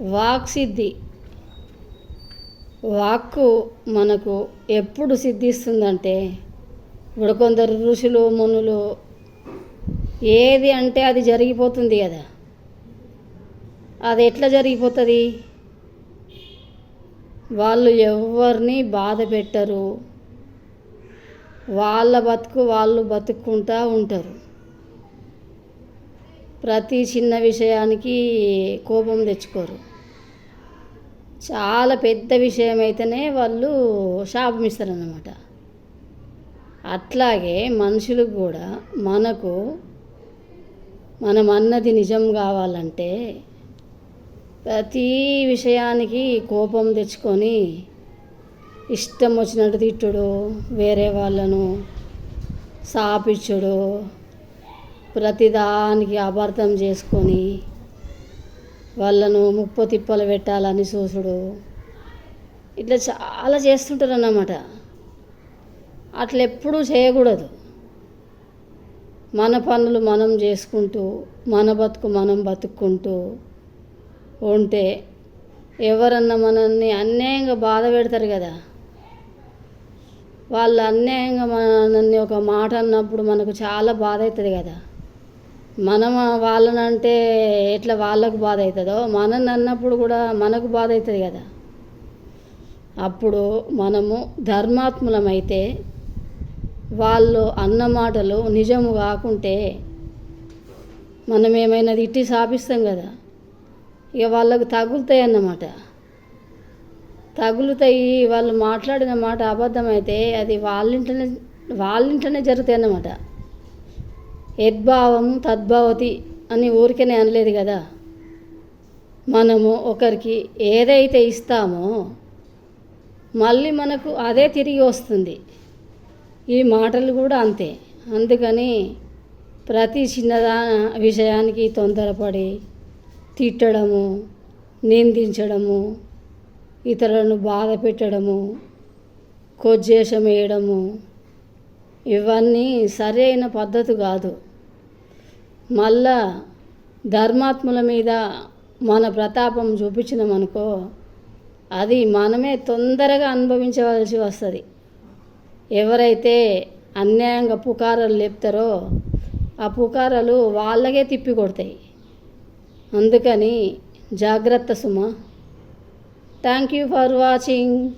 వాక్సిద్ధి. వాక్కు మనకు ఎప్పుడు సిద్ధిస్తుందంటే ఇప్పుడు కొందరు ఋషులు మునులు ఏది అంటే అది జరిగిపోతుంది కదా. అది ఎట్లా జరిగిపోతుంది? వాళ్ళు ఎవరిని బాధ పెట్టరు. వాళ్ళ బతుకు వాళ్ళు బతుక్కుంటూ ఉంటారు. ప్రతి చిన్న విషయానికి కోపం తెచ్చుకోరు. చాలా పెద్ద విషయం అయితేనే వాళ్ళు శాపం ఇస్తారన్నమాట. అట్లాగే మనుషులకు కూడా మనకు మనం అన్నది నిజం కావాలంటే ప్రతి విషయానికి కోపం తెచ్చుకొని ఇష్టం వచ్చినట్టు తిట్టుడు వేరే వాళ్ళను సాపించడు ప్రతిదానికి అపార్థం చేసుకొని వాళ్ళను ముప్పు తిప్పలు పెట్టాలని చూసుడు ఇట్లా చాలా చేస్తుంటారు అన్నమాట అట్లా ఎప్పుడూ చేయకూడదు. మన పనులు మనం చేసుకుంటూ మన బతుకు మనం బతుక్కుంటూ ఉంటే ఎవరన్నా మనల్ని అన్యాయంగా బాధ పెడతారు కదా. వాళ్ళు అన్యాయంగా మనల్ని ఒక మాట అన్నప్పుడు మనకు చాలా బాధ అవుతుంది కదా. మనం వాళ్ళని అంటే ఎట్లా వాళ్ళకు బాధ అవుతుందో మనని అన్నప్పుడు కూడా మనకు బాధ అవుతుంది కదా. అప్పుడు మనము ధర్మాత్ములమైతే వాళ్ళు అన్న మాటలు నిజము కాకుంటే మనం ఏమైనా తిట్టి సాపిస్తాం కదా. ఇక వాళ్ళకు తగులుతాయి అన్నమాట. తగులుతాయి వాళ్ళు మాట్లాడిన మాట అబద్ధమైతే అది వాళ్ళింటనే వాళ్ళింటనే జరుగుతాయి అన్నమాట. యద్భావం తద్భావతి అని ఊరికనే అనలేదు కదా. మనము ఒకరికి ఏదైతే ఇస్తామో మళ్ళీ మనకు అదే తిరిగి వస్తుంది. ఈ మాటలు కూడా అంతే. అందుకని ప్రతి చిన్నదా విషయానికి తొందరపడి తిట్టడము నిందించడము ఇతరులను బాధ పెట్టడము కొజ్జేషం వేయడము ఇవన్నీ సరైన పద్ధతి కాదు. మళ్ళా ధర్మాత్ముల మీద మన ప్రతాపం చూపించినామనుకో అది మనమే తొందరగా అనుభవించవలసి వస్తుంది. ఎవరైతే అన్యాయంగా పుకారాలు లేపుతారో ఆ పుకారాలు వాళ్ళకే తిప్పి కొడతాయి. అందుకని జాగ్రత్త Suma. Thank you for watching